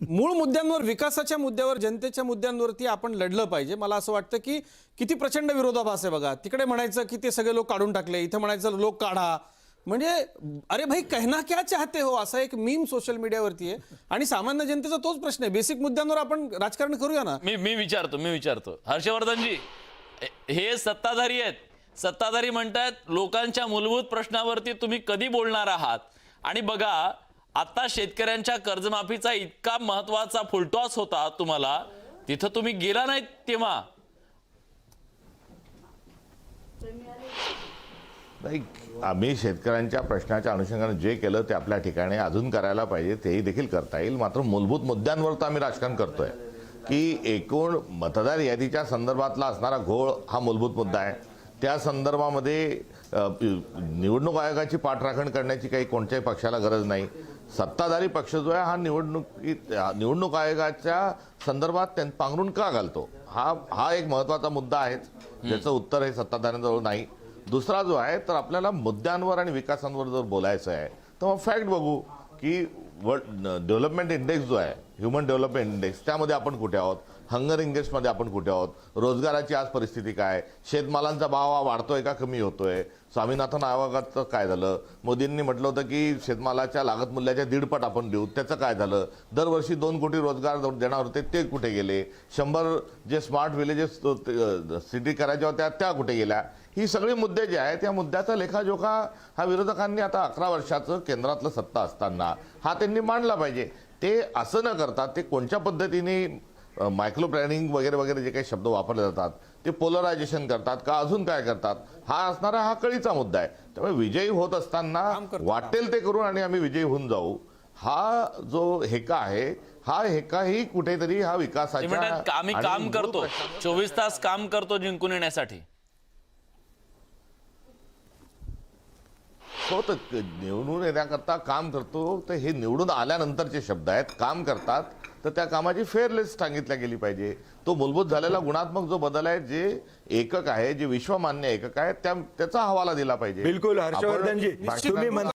मूळ मुद्द्यांवर विकासाच्या मुद्द्यावर जनतेच्या मुद्द्यांवरती आपण लढलं पाहिजे. मला असं वाटतं की किती प्रचंड विरोधाभास आहे बघा. तिकडे म्हणायचं की ते सगळे लोक काढून टाकले इथं म्हणायचं लोक काढा. म्हणजे अरे भाई कहना क्या चाहते हो? असा एक मीम सोशल मीडियावरती आहे. आणि सामान्य जनतेचा तोच प्रश्न आहे. बेसिक मुद्द्यांवर आपण राजकारण करूया ना? मी मी विचारतो मी विचारतो. हर्षवर्धनजी हे सत्ताधारी आहेत. सत्ताधारी म्हणतात लोकांच्या मूलभूत प्रश्नावरती तुम्ही कधी बोलणार आहात? आणि बघा आता शेतकऱ्यांच्या कर्जमाफीचा इतका महत्त्वाचा फुलटॉस होता तुम्हाला. तिथं तुम्ही गेला नाहीत तेव्हा. नाही आम्ही शेतकऱ्यांच्या प्रश्नाच्या अनुषंगाने जे केलं ते आपल्या ठिकाणी अजून करायला पाहिजे तेही देखील करता येईल. मात्र मूलभूत मुद्द्यांवर तर आम्ही राजकारण करतोय. की एकूण मतदार यादीच्या संदर्भातला असणारा घोळ हा मूलभूत मुद्दा आहे. त्या संदर्भामध्ये निवडणूक आयोगाची पाठराखण करण्याची काही कोणत्याही पक्षाला गरज नाही. सत्ताधारी पक्ष जो आहे हा निवडणुकीत निवडणूक आयोगाच्या संदर्भात त्यां पांघरून का घालतो? हा हा एक महत्त्वाचा मुद्दा आहे ज्याचं उत्तर हे सत्ताधाऱ्यांजवळ नाही. दुसरा जो आहे तर आपल्याला मुद्द्यांवर आणि विकासांवर जर बोलायचं आहे तर मग फॅक्ट बघू की वर्ल्ड डेव्हलपमेंट इंडेक्स जो आहे ह्युमन डेव्हलपमेंट इंडेक्स त्यामध्ये आपण कुठे आहोत? हंगर इंडेक्समध्ये आपण कुठे आहोत? रोजगाराची आज परिस्थिती काय? शेतमालांचा भाव हा वाढतोय का? कमी होतोय. स्वामीनाथन आयोगाचं काय झालं? मोदींनी म्हटलं होतं की शेतमालाच्या लागत मूल्याच्या दीडपट आपण देऊ. त्याचं काय झालं? दरवर्षी दोन कोटी रोजगार देणार होते. ते कुठे गेले? शंभर जे स्मार्ट विलेजेस सिटी करायच्या होत्या त्या कुठे गेल्या? ही सगळी मुद्दे जे आहेत त्या मुद्द्याचा लेखाजोखा हा विरोधकांनी आता अकरा वर्षाचं केंद्रातलं सत्ता असताना हा त्यांनी मांडला पाहिजे. ते असं न करता ते कोणत्या पद्धतीने मायक्रो प्लॅनिंग वगैरे वगैरे जे काही शब्द वापरले जातात ते पोलरायझेशन करतात का अजून काय करतात हा असणारा हा कळीचा मुद्दा आहे. त्यामुळे विजयी होत असताना. वाटेल ते करून आणि आम्ही विजयी होऊन जाऊ. हा जो हेका आहे हा हेकाही कुठेतरी हा विकासाच्या आम्ही काम करतो. चोवीस तास काम करतो जिंकून येण्यासाठी. हो तर निवडून येण्याकरता काम करतो तर हे निवडून आल्यानंतरचे शब्द आहेत. काम करतात तर त्या कामाची फेअरलेस सांगितल्या गेली पाहिजे. तो मूलभूत झालेला गुणात्मक जो बदल आहे जे एकक आहे जे विश्वमान्य एकक आहे त्या त्याचा हवाला दिला पाहिजे. बिलकुल हर्षवर्धनजी. म्हण-